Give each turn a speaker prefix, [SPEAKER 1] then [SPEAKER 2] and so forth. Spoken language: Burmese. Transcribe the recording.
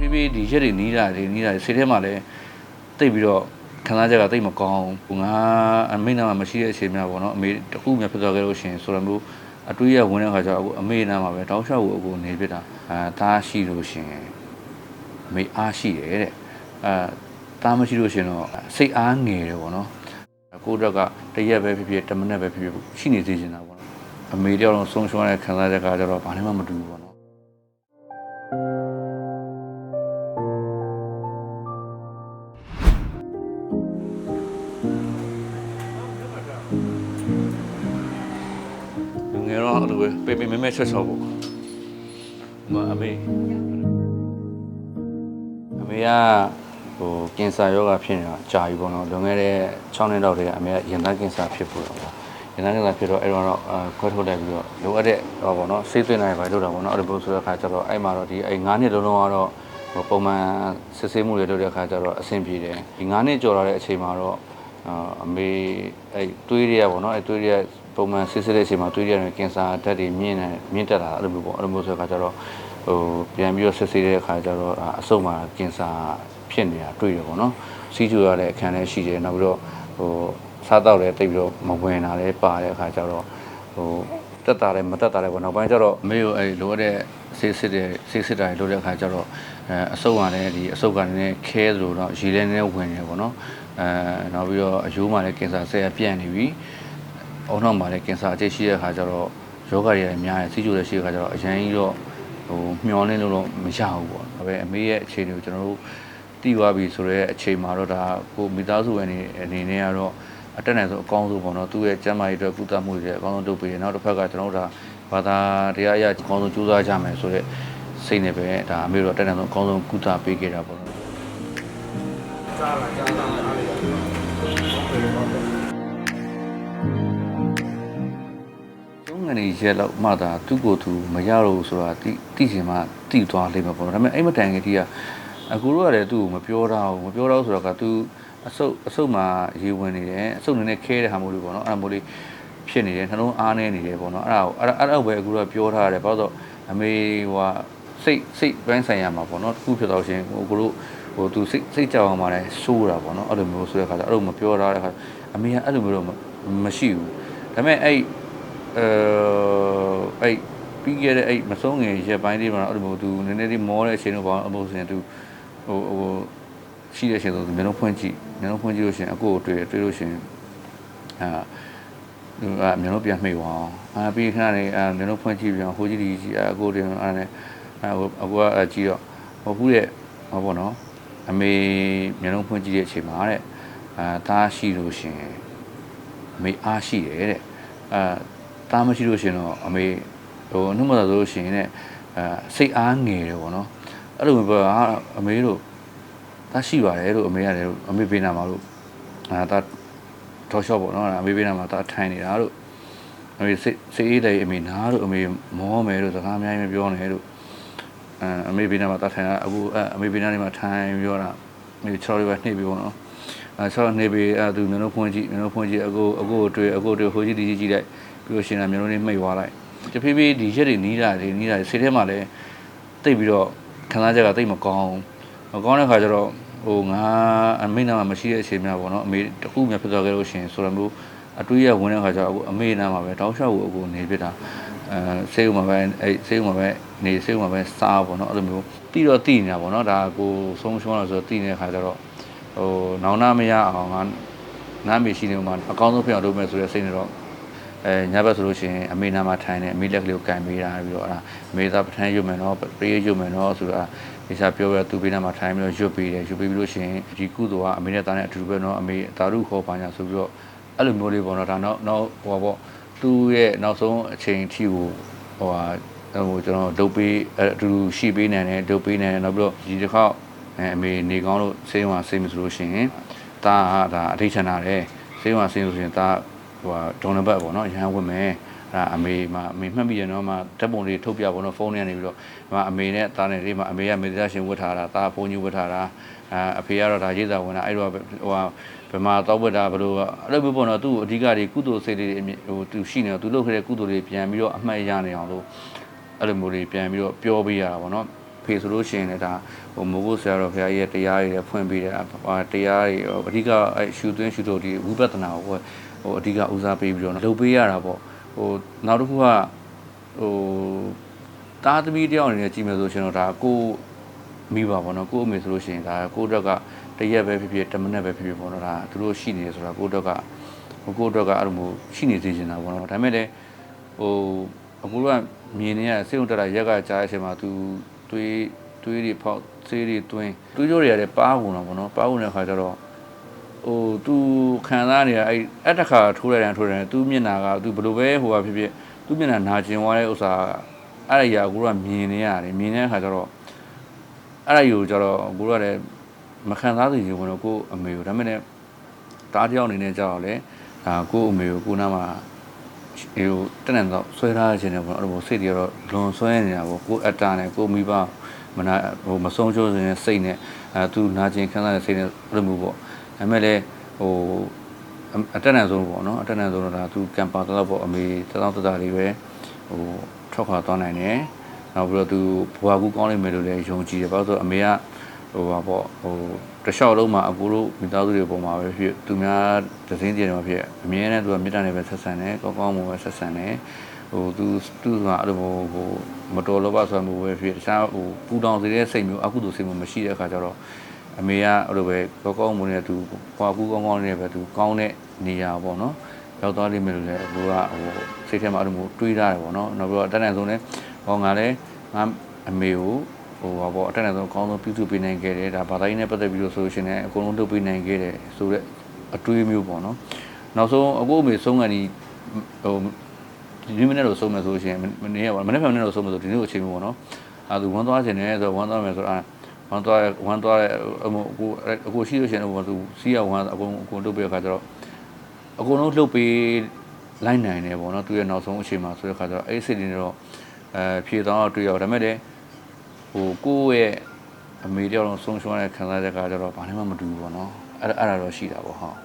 [SPEAKER 1] ဖြည်းဖြည်းဒီရက်တွေနီးလာတွေနီးလာတွေစိတ်ထဲမှာလည်းတိတ်ပြီးတော့ခံစားချက်ကတိတ်မကောင်းဘူးငါအမေနာမှာမရှိတဲ့အချိန်များပေါ့နော်အမေတခုများဖြစ်သွားခဲ့လို့ရှိရင်ဆိုတော့မျိုးအတွေးရဝင်တဲ့ခါကျတော့အခုအမေနာမှာပဲတောင်းလျှောက်ကိုအခုနေပြတာအဲသားရှိလို့ရှိရင်အမေအားရှိတယ်တဲ့အဲသားမရှိလို့ရှိရင်တော့စိတ်အားငယ်တယ်ပေါ့နော်ကိုယ့်တော့ကတရက်ပဲဖြစ်ဖြစ်တစ်မိနစ်ပဲဖြစ်ဖြစ်ရှိနေသေးချင်တာပေါ့နော်အမေတယောက်လုံးဆုံးရှုံးရတဲ့ခံစားချက်ကကျတော့ဘာမှမတူဘူးပေါ့နော်လူင တော့အဲ့လိုပဲပေပေမဲမဲချက်ချောပေါ့မအမေအမေကဟိုကင်ဆာယောဂဖြစ်နေတာကြာပြီပေါ့နော်လွန်ခဲ့တဲ့6နှစ်လောက်တည်းကအမေကရင်သားကင်ဆာဖြစ်ဖို့တော့ပေါ့ရင်သားကင်ဆာဖြစ်တော့အဲ့တော့တော့အဲခွဲထုတ်လိုက်ပြီးတော့လိုအပ်တဲ့ဟောပေါ့နော်ဆေးသွင်းနိုင်ပါလို့တော့ပေါ့နော်အဲ့လိုပို့ဆိုတဲ့အခါကျတော့အဲ့မှာတော့ဒီအဲ့9နှစ်လုံးလုံးကတော့ဟိုပုံမှန်စစ်ဆေးမှုတွေလုပ်တဲ့အခါကျတော့အဆင်ပြေတယ်ဒီ9နှစ်ကျော်လာတဲ့အချိန်မှာတော့အာအမေအဲ့တွေးရရပေါ့နော်အဲ့တွေးရရ ပုံမှန်စစ်စစ်တဲ့အချိန်မှာတွေးရရကင်ဆာဓာတ်တွေမြင့်နေမြင့်တက်လာအဲ့လိုမျိုးပေါ့အဲ့လိုမျိုးဆိုတဲ့အခါကျတော့ဟိုပြန်ပြီးတော့စစ်စစ်တဲ့အခါကျတော့အာအဆုတ်မှာကင်ဆာဖြစ်နေတာတွေ့ရပေါ့နော်စီးကျူရတဲ့အခန်းလည်းရှိတယ်နောက်ပြီးတော့ဟိုစားတော့လည်းတိတ်ပြီးတော့မဝင်တာလည်းပါတဲ့အခါကျတော့ဟိုတက်တာလည်းမတက်တာလည်းပေါ့နောက်ပိုင်းကျတော့အမေကိုအဲ့လိုရတဲ့ဆေးစစ်တဲ့ဆေးစစ်တာတွေလုပ်တဲ့အခါကျတော့အဲအဆုတ်ကလည်းဒီအဆုတ်ကလည်းခဲသလိုတော့ရေလည်းနည်းဝင်နေပေါ့နော်အဲနောက်ပြီးတော့အယိုးမှာလည်းကင်ဆာဆဲပြန့်နေပြီ။ အောက်နောက်မှာလည်းကင်ဆာအကျိတ်ရှိတဲ့အခါကျတော့ယောဂတွေလည်းများတယ်စီးကျိုလည်းရှိတဲ့အခါကျတော့အရင်ကြီးတော့ဟိုမျောလင်းလို့တော့မရဘူးပေါ့။ဒါပေမဲ့အမေရဲ့အခြေအနေကိုကျွန်တော်တို့တီးသွားပြီဆိုတော့အချိန်မှာတော့ဒါကိုမိသားစုဝင်နေအနေနဲ့ကတော့အတက်နိုင်ဆုံးအကောင်းဆုံးပေါ့နော်သူ့ရဲ့ကျန်းမာရေးအတွက်ကုသမှုတွေအကောင်းဆုံးလုပ်ပေးတယ်နောက်တစ်ဖက်ကကျွန်တော်တို့ဒါဘာသာတရားအရအကောင်းဆုံးကြိုးစားကြမယ်ဆိုတော့စိတ်နဲ့ပဲဒါအမေတို့အတက်နိုင်ဆုံးအကောင်းဆုံးကုသပေးခဲ့တာပေါ့နော်သုံး ငနေရက်လောက်မှသာသူ့ကိုယ်သူမရတော့ဘူးဆိုတာတိတိချင်မှတိသွားလိမ့်မယ်ပေါ့နော်ဒါပေမဲ့အဲ့မတိုင်ခင်တိကအကူတို့ကလည်းသူ့ကိုမပြောတာဘူးမပြောတော့ဆိုတော့ကသူအဆုတ်အဆုတ်မှာရေဝင်နေတယ်အဆုတ်နေနဲ့ခဲတဲ့ဟာမျိုးလေးပေါ့နော်အဲ့ဒါမျိုးလေးဖြစ်နေတယ်နှလုံးအားနေနေတယ်ပေါ့နော်အဲ့ဒါကိုအဲ့ဒါအဲ့ဒါပဲအကူတို့ကပြောထားရတယ်ဘာလို့ဆိုအမေဟိုစိတ်စိတ်ပိုင်းဆိုင်ရာမှာပေါ့နော်တစ်ခုဖြစ်တော့ရှင်ဟိုကိုတို့ဟိုသူစိတ်စိတ်ကြောက်အောင်มาလဲစိုးတာပေါ့နော်အဲ့လိုမျိုးဆိုတဲ့ခါကျအဲ့လိုမပြောထားတဲ့ခါအမေကအဲ့လိုမျိုးတော့မရှိဘူးဒါပေမဲ့အဲ့ အဲအဲ့ပြီးခဲ့တဲ့အဲ့မဆုံးငယ်ရက်ပိုင်းလေးမှာတော့အဲ့လိုမျိုးသူနည်းနည်းလေးမောတဲ့အချိန်တော့ဘာအမို့ဆိုရင်သူဟိုဟိုရှိတဲ့အချိန်ဆိုသူမျက်လုံးဖွင့်ကြည့်မျက်လုံးဖွင့်ကြည့်လို့ရှိရင်အကိုကိုတွေ့တွေ့လို့ရှိရင်အာသူကမျက်လုံးပြန်မှိတ်သွားအောင်အာပြီးခဏနေအာမျက်လုံးဖွင့်ကြည့်ပြန်ဟိုကြည့်ဒီကြည့်အာအကိုတွေအားနဲ့အာဟိုအကိုကကြည့်တော့ဟိုခုရဲ့ဟောပေါ့နော်အမေမျက်လုံးဖွင့်ကြည့်တဲ့အချိန်မှာတဲ့အာသားရှိလို့ရှိရင်အမေအားရှိတယ်တဲ့အာ တားမရှိလို့ရှိရင်တော့အမေဟိုနှုတ်မသာဆိုလို့ရှိရင်လည်းအဲစိတ်အားငယ်တယ်ပေါ့နော်အဲ့လိုမျိုးပြောတာအမေတို့တားရှိပါတယ်လို့အမေရတယ်လို့အမေပေးနာမှာလို့အာတာထောက်ရှော့ပေါ့နော်အမေပေးနာမှာတာထိုင်နေတာလို့အမေစိတ်စိတ်အေးတယ်အမေနားလို့အမေမောမယ်လို့စကားအများကြီးမပြောနဲ့လို့အဲအမေပေးနာမှာတာထိုင်တာအခုအဲအမေပေးနာနေမှာထိုင်ပြောတာအမေချော်လေးပဲနှိပ်ပြီးပေါ့နော်အဲဆောင်းနေပြီအဲသူမျိုးလုံးဖွင့်ကြည့်မျိုးလုံးဖွင့်ကြည့်အကိုအကိုကိုတွေ့အကိုတွေ့ဟိုကြည့်ဒီကြည့်ကြည့်လိုက် ပြီးလို့ရှိရင်လည်းမျိုးလုံးလေးမှိတ်သွားလိုက်တဖြည်းဖြည်းဒီရက်တွေနီးလာတွေနီးလာတွေစိတ်ထဲမှာလည်းတိတ်ပြီးတော့ခံစားချက်ကတိတ်မကောင်းမကောင်းတဲ့ခါကျတော့ဟိုငါအမေနာမှာမရှိတဲ့အချိန်များပေါ့နော်အမေတခုများဖြစ်သွားခဲ့လို့ရှိရင်ဆိုတော့မျိုးအတွေးရဝင်တဲ့ခါကျတော့အခုအမေနာမှာပဲတောင်းလျှောက်ကိုအခုနေပြတာအဲဆေးဥမှာပဲအဲဆေးဥမှာပဲနေဆေးဥမှာပဲစားပေါ့နော်အဲ့လိုမျိုးတိတော့တိနေတာပေါ့နော်ဒါကိုဆုံးရှုံးလို့ဆိုတော့တိနေတဲ့ခါကျတော့ဟိုနောင်နာမရအောင်ငါနားမေရှိနေမှာအကောင်းဆုံးဖြစ်အောင်လုပ်မယ်ဆိုတဲ့စိတ်နဲ့တော့ အဲညဘက်ဆိုလို့ရှိရင်အမေနာမှာထိုင်နေအမေလက်ကလေးကိုကင်ပေးတာပြီးတော့အဲ့ဒါအမေသားပထမ်းရွတ်မယ်နော်ပေးရွတ်မယ်နော်ဆိုတော့ဒီစားပြောရသူပေးနာမှာထိုင်ပြီးတော့ရွတ်ပေးတယ်ရွတ်ပေးပြီးလို့ရှိရင်ဒီကုသိုလ်ကအမေနဲ့သားနဲ့အတူတူပဲနော်အမေသာဓုခေါ်ပါညာဆိုပြီးတော့အဲ့လိုမျိုးလေးပေါ့နော်ဒါနောက်နောက်ဟိုပါပေါ့သူ့ရဲ့နောက်ဆုံးအချိန်အထိကိုဟိုဟာဟိုကျွန်တော်ဒုတ်ပေးအတူတူရှိပေးနိုင်တယ်ဒုတ်ပေးနိုင်တယ်နောက်ပြီးတော့ဒီတစ်ခေါက်အဲအမေနေကောင်းလို့ဆေးရုံကဆေးမဆိုလို့ရှိရင်တာကဒါအထိတ်ချန်တာတယ်ဆေးရုံကဆေးလို့ရှိရင်တာ ဟိုဟာဒေါ်နံပါတ်ပေါ့နော်ရဟန်းဝင်မယ်အဲ့ဒါအမေမအမေမှတ်မိတယ်နော်မဓာတ်ပုံလေးထုတ်ပြပေါ့နော်ဖုန်းထဲကနေပြီးတော့ဒီမှာအမေနဲ့သားနဲ့လေးမှာအမေကမေတ္တာရှင်ဝတ်ထားတာသားဘုန်းကြီးဝတ်ထားတာအာအဖေကတော့ဒါရေးစာဝင်တာအဲ့တော့ဟိုဟာဘယ်မှာတောက်ဝတ်တာဘယ်လိုအဲ့လိုမျိုးပေါ့နော်သူ့အဓိကတွေကုသိုလ်စိတ်တွေဟိုသူရှိနေတော့သူလုပ်ခဲ့တဲ့ကုသိုလ်တွေပြန်ပြီးတော့အမှတ်ရနေအောင်လို့အဲ့လိုမျိုးတွေပြန်ပြီးတော့ပြောပေးရတာပေါ့နော် ဖေဆိုလို့ရှိရင်လည်းဒါဟိုမိုးကုတ်ဆရာတော်ဘုရားကြီးရဲ့တရားတွေလည်းဖွင့်ပေးတယ်ဟာတရားတွေအဓိကအဲရှူသွင်းရှူတို့ဒီဝိပဿနာကိုဟိုအဓိကဦးစားပေးပြီးတော့လုပ်ပေးရတာပေါ့ဟိုနောက်တစ်ခုကဟိုတာသမီတယောက်အနေနဲ့ကြည့်မယ်ဆိုရှင်တော့ဒါကိုမိပါပေါ့နော်ကိုအမေဆိုလို့ရှိရင်ဒါကိုအတွက်ကတရက်ပဲဖြစ်ဖြစ်တမနက်ပဲဖြစ်ဖြစ်ပေါ့နော်ဒါသူတို့ရှိနေတယ်ဆိုတာကိုအတွက်ကဟိုကိုအတွက်ကအဲ့လိုမျိုးရှိနေသေးချင်တာပေါ့နော်ဒါပေမဲ့လည်းဟိုအခုကမြင်နေရစိတ်ုံတက်တာရက်ကကြားတဲ့အချိန်မှာ तू တွေးတွေးတွေဖောက်ဆေးတွေတွင်းတွေးကြိုးတွေရတယ်ပါဝင်တော့ဗောနော်ပါဝင်တဲ့ခါကျတော့ဟို तू ခံစားနေတာအဲ့အဲ့တခါထိုးလိုက်တယ်ထိုးလိုက်တယ် तू မျက်နာက तू ဘယ်လိုပဲဟိုဟာဖြစ်ဖြစ် तू မျက်နာနာကျင်သွားတဲ့ဥစ္စာအဲ့ဒါကြီးကကိုကမြင်နေရတယ်မြင်နေတဲ့ခါကျတော့အဲ့ဒါကြီးကိုကျတော့ကိုကလည်းမခံစားသိချင်ဘူးနော်ကိုအမေကိုဒါပေမဲ့လည်းတားတယောက်အနေနဲ့ကျတော့လေဒါကိုအမေကိုကိုနားမှာ ဟိုတက်နေတော့ဆွဲထားခြင်းနဲ့ပေါ့အဲ့လိုစိတ်တွေကတော့လွန်ဆွဲနေတာပေါ့ကိုအတ္တနဲ့ကိုမိဘမနာဟိုမဆုံးချိုးခြင်းစိတ်နဲ့အဲသူနာကျင်ခံစားတဲ့စိတ်နဲ့အဲ့လိုမျိုးပေါ့ဒါပေမဲ့လည်းဟိုအတက်နေဆုံးပေါ့နော်အတက်နေဆုံးတော့ဒါသူကံပါတော့ပေါ့အမေတသောတတလေးပဲဟိုထွက်ခွာသွားနိုင်တယ်နောက်ပြီးတော့သူဘွားကူကောင်းလိမ့်မယ်လို့လည်းယုံကြည်တယ်ဘာလို့ဆိုအမေကဟိုပါပေါ့ဟို တလျှောက်လုံးမှာအကူတို့မိသားစုတွေပုံမှာပဲဖြစ်သူများဒဇင်းကျင်တွေဖြစ်အမြဲတမ်းသူကမေတ္တာနဲ့ပဲဆက်ဆံတယ်ကောင်းကောင်းမှုပဲဆက်ဆံတယ်ဟိုသူသူကအဲ့လိုဟိုမတော်လောဘဆိုမှုပဲဖြစ်တခြားဟိုပူတောင်စေတဲ့စိတ်မျိုးအကုသိုလ်စိတ်မျိုးမရှိတဲ့အခါကျတော့အမေကအဲ့လိုပဲကောင်းကောင်းမှုနဲ့သူပွားကူကောင်းကောင်းနဲ့ပဲသူကောင်းတဲ့နေရာပေါ့နော်ရောက်သွားလိမ့်မယ်လို့လည်းအခုကဟိုစိတ်ထဲမှာအဲ့လိုမျိုးတွေးထားတယ်ပေါ့နော်နောက်ပြီးတော့အတန်းတန်ဆုံးလည်းဟောငါလည်းငါအမေကို ဟိုပါပေါ့အတက်နဲ့ဆုံးအကောင်းဆုံးပြုစုပေးနိုင်ခဲ့တယ်ဒါဘာသာရေးနဲ့ပတ်သက်ပြီးတော့ဆိုလို့ရှိရင်လည်းအကုန်လုံးလုပ်ပေးနိုင်ခဲ့တယ်ဆိုတော့အတွေးမျိုးပေါ့နော်နောက်ဆုံးအခုအမေဆုံးကန်ဒီဟိုဒီမိနစ်တော့ဆုံးမယ်ဆိုလို့ရှိရင်မနေ့ကမနေ့ကမနေ့တော့ဆုံးမယ်ဆိုဒီနေ့ကိုအချိန်မျိုးပေါ့နော်အဲသူဝမ်းသွားခြင်းနဲ့ဆိုဝမ်းသွားမယ်ဆိုတော့ဝမ်းသွားဝမ်းသွားအမအခုအခုရှိလို့ရှိရင်ဟိုသူစီးရဝမ်းအကုန်အကုန်လုပ်ပေးတဲ့ခါကျတော့အကုန်လုံးလုပ်ပေးလိုက်နိုင်တယ်ပေါ့နော်သူရဲ့နောက်ဆုံးအချိန်မှာဆိုတဲ့ခါကျတော့အဲ့ဒီစိတ်တွေတော့အဲဖြည့်တော့တွေ့ရောက်ဒါပေမဲ့လည်း ဟိုကိုယ့်ရဲ့အမေတယောက်လုံးဆုံးရှုံးတဲ့ခံစားချက်ကကျတော့ဘာမှမတူဘူးပေါ့နော်အဲ့ဒါအဲ့ဒါတော့ရှိတာပေါ့ဟုတ်